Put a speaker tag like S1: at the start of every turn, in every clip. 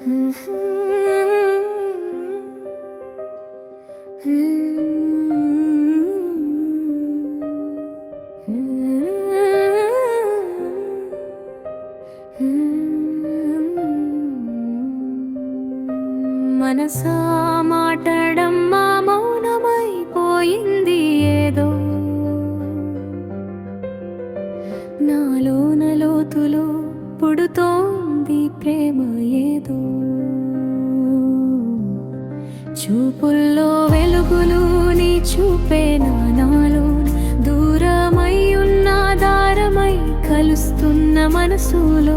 S1: మనసా మాటడం మా మౌనమైపోయింది ఏదో. నాలోన లోతులో ఉంది ప్రేమ ఏదో. చూపుల్లో వెలుగులు నీ చూపే నా నాలో. దూరమై ఉన్న దారమై కలుస్తున్న మనసులో.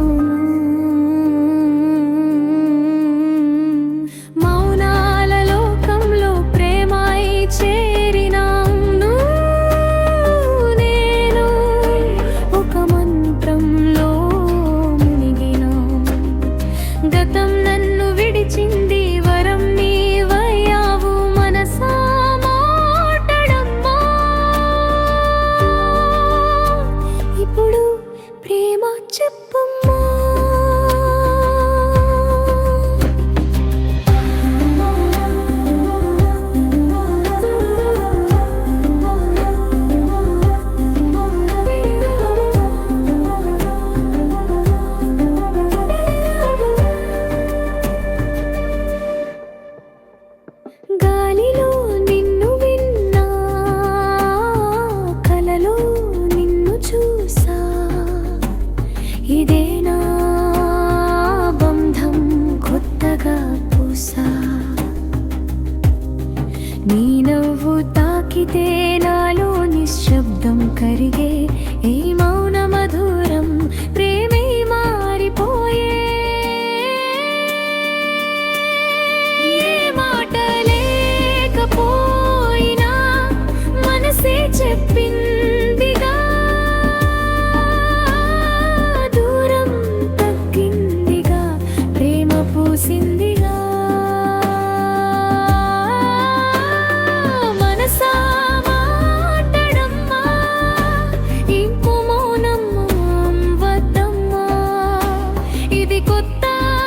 S1: నీ నవ్వు తాకితే నాలో నిశ్శబ్దం కరిగే ఏమ